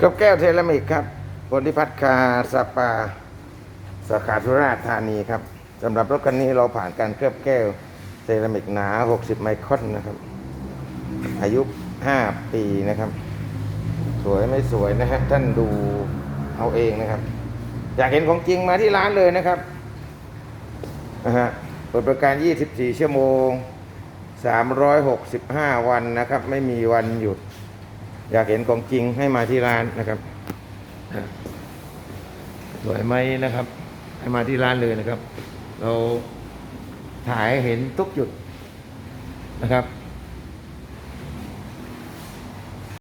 กับแก้วเทรามิกครับบนที่พัฒคาสปาสาขาสุราษฎร์ธานีครับสำหรับรถคันนี้เราผ่านการเคลือบแก้วเซรามิกหนา 60 ไมครอนนะครับ อายุ 5 ปีนะครับ สวยไม่สวยนะฮะท่านดูเอาเองนะครับ อยากเห็นของจริงมาที่ร้านเลยนะครับนะฮะเปิดบริการ 24 ชั่วโมง 365 วันนะครับ ไม่มีวันหยุด อยากเห็นของจริงให้มาที่ร้านนะครับสวยไหมนะครับ ให้มาที่ร้านเลยนะครับ เราถ่ายเห็นทุกจุดนะครับ